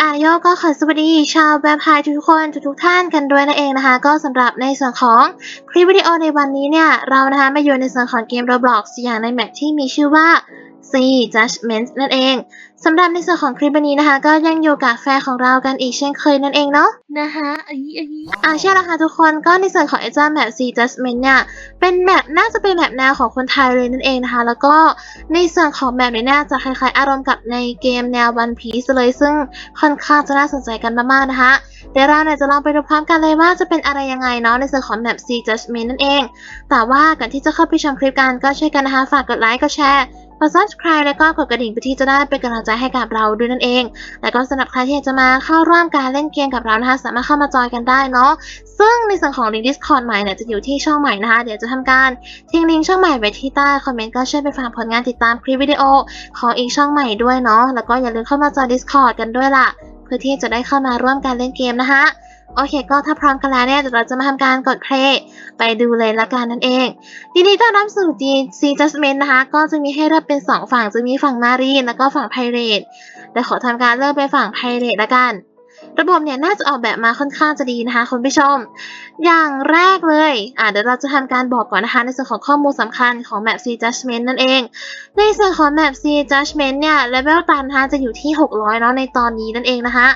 อะโยก็ขอสวัสดีชาวแวมไพทุกๆคนทุกๆท่านกันด้วยนั่นเองนะคะ ก็สำหรับในส่วนของคลิปวิดีโอในวันนี้เนี่ย เรานะคะมาอยู่ในส่วนของเกม Roblox อย่างในแมปที่มีชื่อว่า C Judgment นั่นเองสำหรับในส่วนของคลิปวันนี้นะคะ ก็ยังอยู่กับแฟนของเรากันอีกเช่นเคยนั่นเองเนาะนะคะอันนี้อันนี้อ่าใช่แล้วค่ะทุกคนก็ในส่วนของไอจ้าแมป C Judgment เนี่ย เป็นแมปน่าจะเป็นแมปแนวของคนไทยเลยนั่นเองนะคะ แล้วก็ในส่วนของแมปเนี่ยน่าจะคล้ายๆ อารมณ์กับในเกมแนว One Piece เลย ซึ่งค่อนข้างจะน่าสนใจกันมากๆนะคะเดี๋ยวเราเนี่ยจะลองไปดูพร้อมกันเลยว่าจะเป็นอะไรยังไงเนาะในส่วนของแมป C Judgment นั่นเอง แต่ว่าก่อนที่จะเข้าไปชมคลิปกันก็ช่วยกันนะคะฝากกดไลค์กดแชร์ กด subscribe แล้วก็กดกระดิ่งเพื่อที่จะได้เป็นกำลังใจให้กับเราด้วยนั่นเอง แล้วก็สำหรับใครที่อยากจะมาเข้าร่วมการเล่นเกมกับเรานะคะ สามารถเข้ามาจอยกันได้เนาะซึ่งในส่วนของลิงก์ Discord ใหม่เนี่ยจะอยู่ที่ช่องใหม่นะคะ เดี๋ยวจะทำการทิ้งลิงก์ช่องใหม่ไว้ที่ใต้คอมเมนต์ก็ช่วยไปฟังผลงานติดตามคลิปวิดีโอของอีกช่องใหม่ด้วยเนาะแล้วก็อย่าลืมเข้ามาจอย Discord กันด้วยล่ะ เพื่อที่จะได้เข้ามาร่วมการเล่นเกมนะคะ โอเค ก็ถ้าพร้อมกันแล้วเนี่ยเดี๋ยวเราจะมาทำการกดเพลย์ไปดูเลยละกันนั่นเองทีนดีต้อนรับสู่ GC Judgment นะคะ ก็จะมีให้เลือกเป็น 2 ฝั่งจะมีฝั่งมารีนแล้วก็ฝั่งไพเรตเดี๋ยวขอทำการเลือกเป็นฝั่งไพเรตละกัน ระบบเนี่ยน่าจะออกแบบมาค่อนข้างจะดีนะคะคุณผู้ชม อย่างแรกเลยอะเดี๋ยวเราจะทำการบอกก่อนนะคะในส่วนของข้อมูลสำคัญของ Map C Judgment นั่นเอง ในส่วนของ Map C Judgment เนี่ยเลเวลตันนะคะจะอยู่ที่ 600เนาะในตอนนี้นั่นเองนะคะ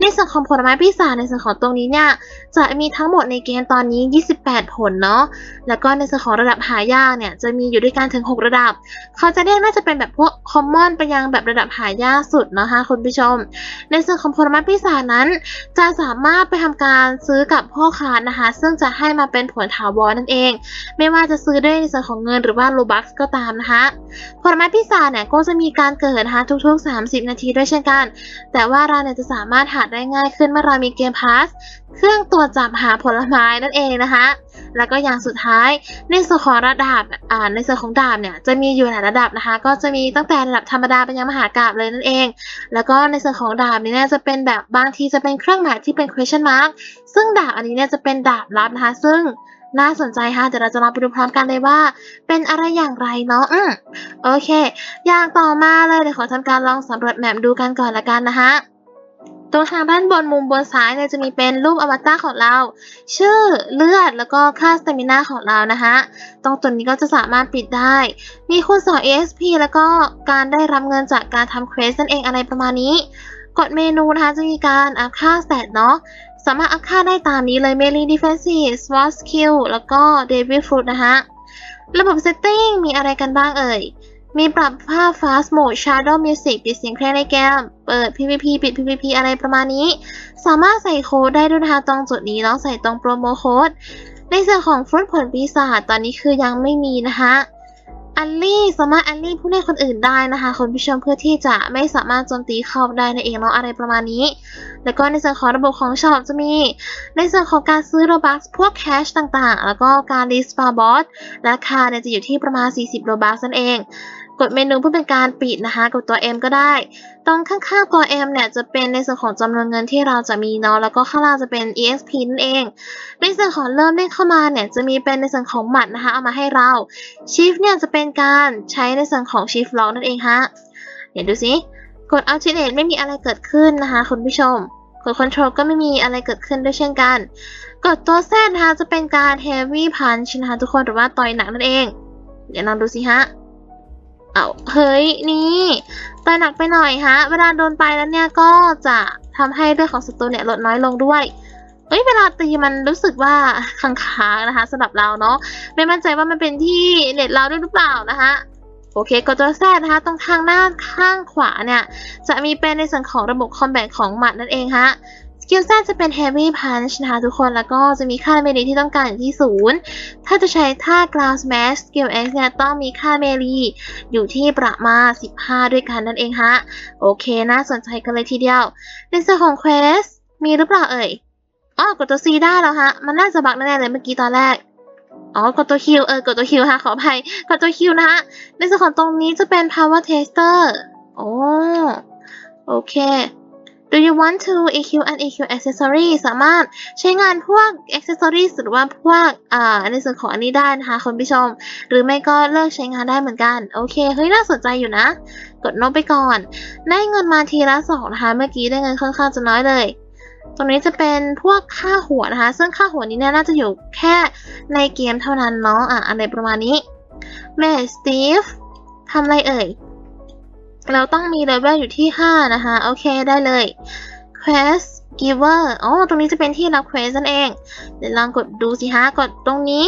ในส่วนของผลไม้พิศาจในส่วนของตรงนี้เนี่ยจะมีทั้งหมดในเกมตอนนี้ 28 ผลเนาะแล้วก็ในส่วนของระดับหายากเนี่ยจะมีอยู่ด้วยกันถึง 6 ระดับ เขาจะเรียกน่าจะเป็นแบบพวกคอมมอนไปยังแบบระดับหายากสุดนะคะคุณผู้ชม ในส่วนของผลไม้พิศาจนั้นจะสามารถไปทำการซื้อกับพ่อค้านะคะ ซึ่งจะให้มาเป็นผลถาวรนั่นเอง ไม่ว่าจะซื้อด้วยในส่วนของเงินหรือว่าโลบัคก็ตามนะคะผลไม้พิซซ่าเนี่ยก็จะมีการเกิดนะคะทุกๆ 30 นาทีด้วยเช่นกัน แต่ว่าเราเนี่ยจะสามารถหาได้ง่ายขึ้นเมื่อเรามีเกมพาสเครื่องตรวจจับหาผลไม้นั่นเองนะคะ แล้วก็อย่างสุดท้ายในส่วนของระดับอ่าในส่วนของดาบเนี่ยจะมีอยู่หลายระดับนะคะ ก็จะมีตั้งแต่ระดับธรรมดาไปยังมหากราพย์เลยนั่นเอง แล้วก็ในส่วนของดาบนี้เนี่ยจะเป็นแบบบางทีจะเป็นเครื่องหมายที่เป็น question mark ซึ่งดาบอันนี้เนี่ยจะเป็นดาบลับนะคะ ซึ่งน่าสนใจค่ะ เดี๋ยวเราจะลองไปดูพร้อมกันเลยว่า เป็นอะไรอย่างไรเนาะ อืมโอเค อย่างต่อมาเลย เดี๋ยวขอทำการลองสำรวจแมปดูกันก่อนละกันนะคะ ตรงทางด้านบนมุมบนซ้ายเนี่ยจะมีเป็นรูปอวตารของเรา ชื่อเลือดแล้วก็ค่าสเตมินาของเรานะคะ ตรงจุดนี้ก็จะสามารถปิดได้ มีคูณ2 EXP แล้วก็การได้รับเงินจากการทำเควสนั่นเองอะไรประมาณนี้ กดเมนูนะคะจะมีการอัพค่าสตตเนาะสามารถอัพค่าได้ตามนี้เลย Melee Defensive SWAT Skill แล้วก็ Devil Fruit นะคะระบบ Setting มีอะไรกันบ้างเอ่ย มีปรับภาพ Fast Mode Shadow Music ปิดเสียงเพลงในเกม เปิด PVP ปิด PVP อะไรประมาณนี้ สามารถใส่โค้ดได้ด้วยนะคะตรงจุดนี้เนาะใส่ตรงโปรโมโค้ด ในส่วนของฟรุตผลปีศาจตอนนี้คือยังไม่มีนะคะอัลลี่สามารถอัลลี่ผู้เล่นคนอื่นได้นะคะคุณผู้ชมเพื่อที่จะไม่สามารถโจมตีเข้าได้นั่นเองเนาะอะไรประมาณนี้ แล้วก็ในส่วนของระบบของช็อปจะมี ในส่วนของการซื้อโรบัคพวกแคชต่างๆ แล้วก็การรีสปาบอสราคาเนี่ยจะอยู่ที่ประมาณ 40โรบัคนั่นเอง กดเมนูเพื่อเป็นการปิดนะคะกดตัว M ก็ได้ ตรงข้างๆตัว M เนี่ยจะเป็นในส่วนของจำนวนเงินที่เราจะมีเนาะแล้วก็ข้างล่างจะเป็น EXP นั่นเอง ในส่วนของเริ่มเล่นเข้ามาเนี่ยจะมีเป็นในส่วนของหมัดนะคะเอามาให้เรา Shift เนี่ยจะเป็นการใช้ในส่วนของ Shift Lock นั่นเองฮะเดี๋ยวดูสิกด Alternate ไม่มีอะไรเกิดขึ้นนะคะคุณผู้ชมกด Control ก็ไม่มีอะไรเกิดขึ้นด้วยเช่นกัน กดตัว Z นะคะจะเป็นการ Heavy Punch นะคะทุกคนหรือว่าต่อยหนักนั่นเอง เดี๋ยวลองดูสิฮะ เอาเฮ้ยนี่ต่อยหนักไปหน่อยฮะ เวลาโดนไปแล้วเนี่ยก็จะทำให้เลือดของศัตรูเนี่ยลดน้อยลงด้วยเอ้ยเวลาตีมันรู้สึกว่าค้างๆนะคะสำหรับเราเนาะไม่มั่นใจว่ามันเป็นที่เน็ตเราด้วยหรือเปล่านะคะโอเคกดตัวแซดนะคะตรงทางด้าข้างขวาเนี่ย จะมีเป็นในส่วนของระบบคอมแบทของหมัดนั่นเองฮะ กิลแซดจะเป็น Heavy Punch นะคะทุกคนแล้วก็จะมีค่าเมลีที่ต้องการอยู่ที่ศูนย์ถ้าจะใช้ท่า Ground Smash Skill X เนี่ยต้องมีค่าเมลีอยู่ที่ประมาณ 15 ด้วยกันนั่นเองฮะ โอเคน่าสนใจกันเลยทีเดียว ในส่วนของ Quest มีหรือเปล่าเอ่ยอ๋อกดตัว C ได้แล้วฮะ มันน่าจะบักแน่ๆเลยเมื่อกี้ตอนแรกอ๋อกดตัว Q เออกดตัว Q ฮะขออภัยกดตัว Q นะฮะ ในส่วนของตรงนี้จะเป็น power tester โอ้โอเค Do you want to EQ and EQ accessory สามารถใช้งานพวก accessories หรือว่าพวกอ่าในส่วนของอันนี้ได้นะคะคุณผู้ชม หรือไม่ก็เลิกใช้งานได้เหมือนกัน โอเคเฮ้ยน่าสนใจอยู่นะ กดโน้ตไปก่อน ได้เงินมาทีละสองนะคะเมื่อกี้ได้เงินค่อนข้างจะน้อยเลยตรงนี้จะเป็นพวกค่าหัวนะคะ ซึ่งค่าหัวนี้เนี่ยน่าจะอยู่แค่ในเกมเท่านั้นเนาะอะอะไรประมาณนี้แม่สตีฟทำอะไรเอ่ย เราต้องมีเลเวลอยู่ที่ 5 นะคะ โอเคได้เลย Quest Giver อ๋อ ตรงนี้จะเป็นที่รับ Quest นั่นเอง เดี๋ยวลองกดดูสิฮะ กดตรงนี้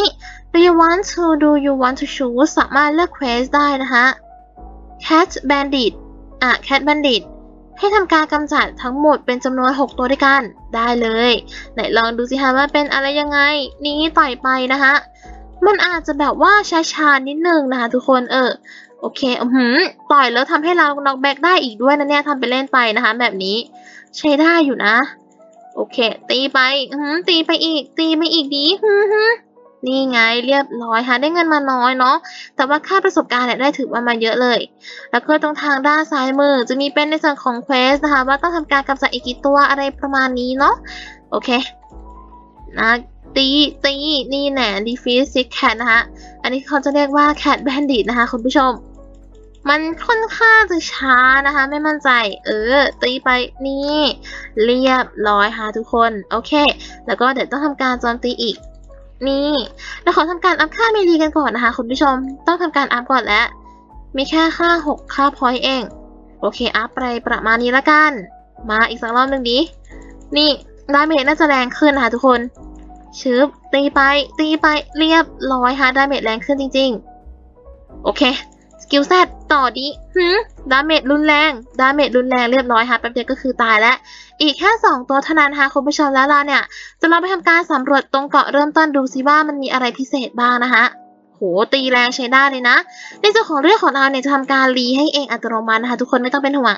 Do you want to Do you want to choose สามารถเลือก Quest ได้นะคะ Cat Bandit อะ Cat Bandit ให้ทำการกำจัดทั้งหมดเป็นจำนวน 6 ตัวด้วยกัน ได้เลย ไหนลองดูสิฮะว่าเป็นอะไรยังไง นี้ต่อยไปนะคะมันอาจจะแบบว่าช้าๆนิดนึงนะคะทุกคนเออ โอเค อือหือต่อยแล้วทำให้เราน็อกแบ็กได้อีกด้วยนะเนี่ยทำไปเล่นไปนะคะ แบบนี้ใช้ได้อยู่นะ โอเค ตีไป อือหือตีไปอีก ตีไปอีกดีฮึฮึนี่ไงเรียบร้อยค่ะได้เงินมาน้อยเนาะแต่ว่าค่าประสบการณ์เนี่ยได้ถือว่ามาเยอะเลย แล้วก็ตรงทางด้านซ้ายมือจะมีเป็นในส่วนของเควสนะคะ ว่าต้องทำการกำจัดอีกกี่ตัวอะไรประมาณนี้เนาะโอเคนะตีตีนี่แหละ defeat six cat นะคะอันนี้เขาจะเรียกว่า cat bandit นะคะคุณผู้ชม มันค่อนข้างจะช้านะคะ ไม่มั่นใจ เออ ตีไปนี่ เรียบร้อยค่ะทุกคน โอเค แล้วก็เดี๋ยวต้องทำการโจมตีอีก นี่เราขอทำการอัพค่าเมลีกันก่อนนะคะ คุณผู้ชม ต้องทำการอัพก่อนแล้ว มีแค่ค่า 6 ค่าพอยต์เอง โอเค อัพไปประมาณนี้ละกัน มาอีกสักรอบหนึ่งดิ นี่ดาเมจน่าจะแรงขึ้นนะคะทุกคนชึบตีไป ตีไปเรียบร้อยค่ะดาเมจแรงขึ้นจริง ๆ โอเค กิลแซดต่อดิหืมดาเมจรุนแรง ดาเมจรุนแรงเรียบร้อยค่ะแป๊บเดียวก็คือตายแล้ว อีกแค่ 2 ตัวเท่านั้นค่ะคุณผู้ชมแล้วเราเนี่ย จะลองไปทำการสำรวจตรงเกาะเริ่มต้นดูซิว่ามันมีอะไรพิเศษบ้างนะคะโหตีแรงใช้ได้เลยนะ ในส่วนของเรื่องของเราเนี่ยจะทำการรีให้เองอัตโนมัตินะคะ ทุกคนไม่ต้องเป็นห่วง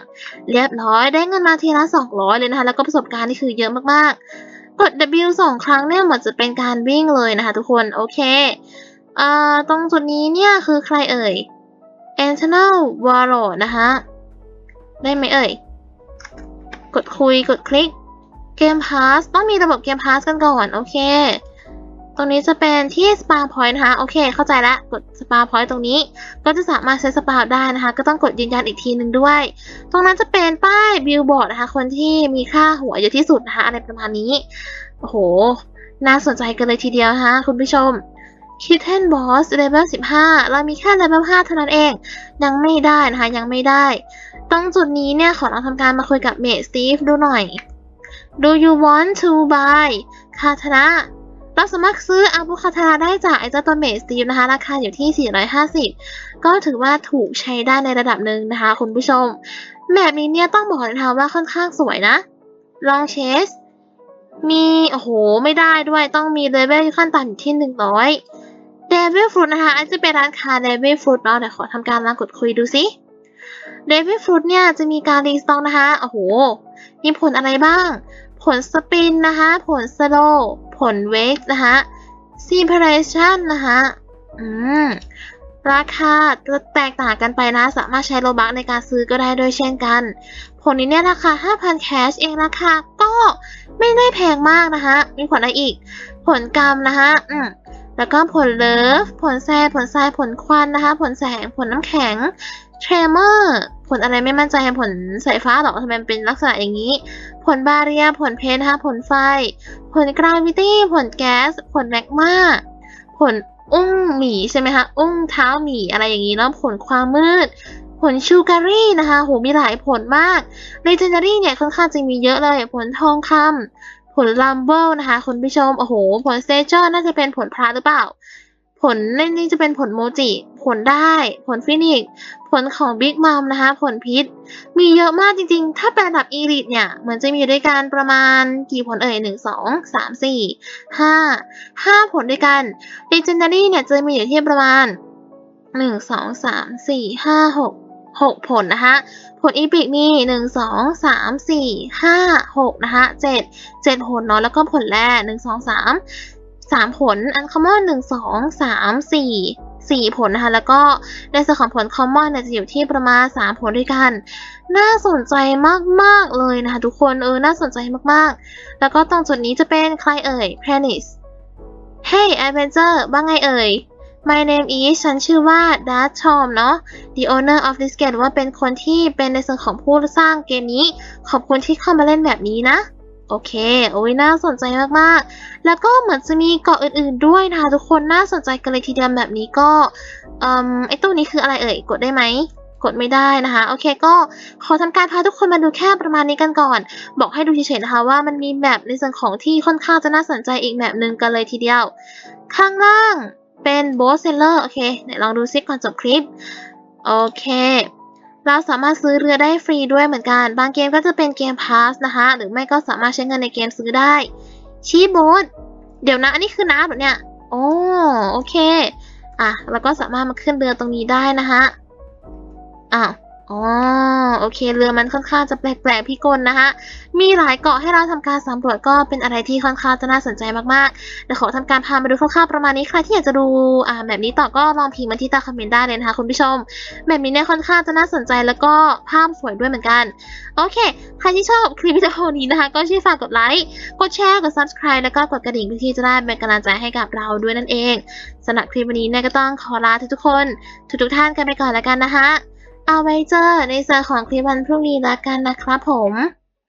เรียบร้อยได้เงินมาทีละ200 เลยนะคะ แล้วก็ประสบการณ์นี่คือเยอะมากๆ กด W สองครั้งเนี่ยเหมือนจะเป็นการวิ่งเลยนะคะ ทุกคนโอเคเอ่อตรงจุดนี้เนี่ยคือใครเอ่ย a n t o n a l w a r l o นะคะ ได้ไหมเอ่ย กดคุยกดคลิก เกมพาสต้องมีระบบเกมพาสกันก่อน โอเค ตรงนี้จะเป็นที่ Spa Point นะคะ โอเค เข้าใจละกด Spa Point ตรงนี้ ก็จะสามารถเซตสปาได้นะคะ ก็ต้องกดยืนยันอีกทีหนึ่งด้วย ตรงนั้นจะเป็นป้ายบิลบอร์ดนะคะ คนที่มีค่าหัวเยอะที่สุดนะคะ อะไรประมาณนี้ โอ้โห น่าสนใจกันเลยทีเดียวนะคะคุณผู้ชม Kitten Boss Level 15 เรามีแค่ Level 5เท่านั้นเอง ยังไม่ได้นะคะ ยังไม่ได้ ตรงจุดนี้เนี่ย ขอเราทำการมาคุยกับเมดสตีฟดูหน่อย Do you want to buy คาทานะเราสามารถซื้ออาวุคาทาได้จากไอเจ้าตัวเมสตีฟนะคะ ราคาอยู่ที่ 450 ก็ถือว่าถูกใช้ได้ในระดับหนึ่งนะคะ คุณผู้ชม แบบนี้เนี่ยต้องบอกเลยนะคะว่าค่อนข้างสวยนะ ลองเชส มี โอ้โห ไม่ได้ด้วยต้องมีเลเวลขั้นต่ำอยู่ที่ 100 เดวิลฟรุตนะคะอันจะเป็นร้านค้าเดวิลฟรุตเนาะเดี๋ยวขอทำการลองกดคุยดูสิเดวิลฟรุตเนี่ยจะมีการรีสต็อกนะคะโอ้โห มีผลอะไรบ้าง ผลสปินนะคะ ผลสโลผลเวกนะคะซีเพเรชั่นนะคะอืมราคาจะแตกต่างกันไปนะ สามารถใช้โลบักในการซื้อก็ได้ด้วยเช่นกัน ผลนี้เนี่ยราคา 5,000 แคชเองราคาก็ไม่ได้แพงมากนะคะ มีผลอะไรอีก ผลกรรมนะคะอืม แล้วก็ผลเลิฟ ผลแซ่ผลทราย ผลควันนะคะ ผลแสง ผลน้ำแข็งเทรเมอร์ผลอะไรไม่มั่นใจผลสายฟ้าหรอทำไมเป็นลักษณะอย่างนี้ ผลบาเรีย ผลเพนนะคะผลไฟ ผลกราวิตี้ ผลแก๊ส ผลแมกมา ผลอุ้งหมีใช่ไหมคะ อุ้งเท้าหมีอะไรอย่างนี้เนาะผลความมืด ผลชูการีนะคะโหมีหลายผลมาก Legendary เนี่ยค่อนข้างจะมีเยอะเลย ผลทองคำ ผลลัมเบิลนะคะคุณผู้ชม โอ้โห ผลเซจอร์น่าจะเป็นผลพระหรือเปล่า ผลนนี่จะเป็นผลโมจิ ผลได้ ผลฟินิกผลของบิ๊กมัมนะคะ ผลพิษ มีเยอะมากจริงๆ ถ้าเป็นระดับอีลิทเนี่ย เหมือนจะมีด้วยกันประมาณกี่ผลเอ่ยหนึ่งสองสามสี่ห้าห้าผลด้วยกัน Legendary เนี่ยจะมีอยู่ที่ประมาณหนึ่งสองสามสี่ห้าหก หกผลนะคะ ผลอีพิกมีหนึ่งสองสามสี่ห้าหกนะคะเจ็ดเจ็ดผลเนาะแล้วก็ผลแรกหนึ่งสองสามสามผลอันคอมมอนหนึ่งสองสามสี่4ผลนะคะ แล้วก็ในส่วนของผล common เนี่ยจะอยู่ที่ประมาณ 3 ผลด้วยกัน น่าสนใจมาก ๆ เลยนะคะ ทุกคนเออน่าสนใจมากๆ แล้วก็ตรงจุดนี้จะเป็นใครเอ่ย p r a n i s Hey Adventure ว่างไงเอ่ย My name is ฉันชื่อว่า d a r t Tom เนาะ The owner of this game ว่าเป็นคนที่เป็นในส่วนของผู้สร้างเกมนี้ ขอบคุณที่เข้ามาเล่นแบบนี้นะ โอเค โอ้ยน่าสนใจมากๆ แล้วก็เหมือนจะมีเกาะอื่นๆด้วยนะคะทุกคนน่าสนใจกันเลยทีเดียวแบบนี้ก็เอ่มไอตู้นี้คืออะไรเอ่ย กดได้ไหมกดไม่ได้นะคะ โอเคก็ขอทำการพาทุกคนมาดูแค่ประมาณนี้กันก่อน บอกให้ดูเฉยๆนะคะว่ามันมีแบบในส่วนของที่ค่อนข้างจะน่าสนใจอีกแบบหนึ่งกันเลยทีเดียว ข้างล่าง เป็นโบสเซลเลอร์โอเคไหนลองดูซิก่อนจบคลิป โอเค เราสามารถซื้อเรือได้ฟรีด้วยเหมือนกัน บางเกมก็จะเป็นเกมพาสนะคะ หรือไม่ก็สามารถใช้เงินในเกมซื้อได้ชีโบสเดี๋ยวนะ อันนี้คือน้ำเหรอเนี่ย โอ้โอเค อะ แล้วก็สามารถมาขึ้นเรือตรงนี้ได้นะคะอ้าว อ๋อโอเค เรือมันค่อนข้างจะแปลกๆพี่กลนะคะมีหลายเกาะให้เราทำการสำรวจก็เป็นอะไรที่ค่อนข้างจะน่าสนใจมากๆเดี๋ยวขอทำการพามาดูคร่าวๆประมาณนี้ใครที่อยากจะดูอ่าแบบนี้ต่อก็ลองพิมพ์มาที่ใต้คอมเมนต์ได้เลยนะคะคุณผู้ชม แบบนี้เนี่ยค่อนข้างจะน่าสนใจแล้วก็ภาพสวยด้วยเหมือนกันโอเค ใครที่ชอบคลิปวิดีโอนี้นะคะ ก็ช่วยฝากกดไลค์กดแชร์กด subscribe แล้วก็กดกระดิ่งเพื่อที่จะได้เป็นกำลังใจให้กับเราด้วยนั่นเองสำหรับคลิปวันนี้เนี่ยก็ต้องขอลาทุกๆคน ทุกๆท่านกันไปก่อนแล้วกันนะคะ เอาไว้เจอในส่วนของคลิปวันพรุ่งนี้ละกันนะครับผม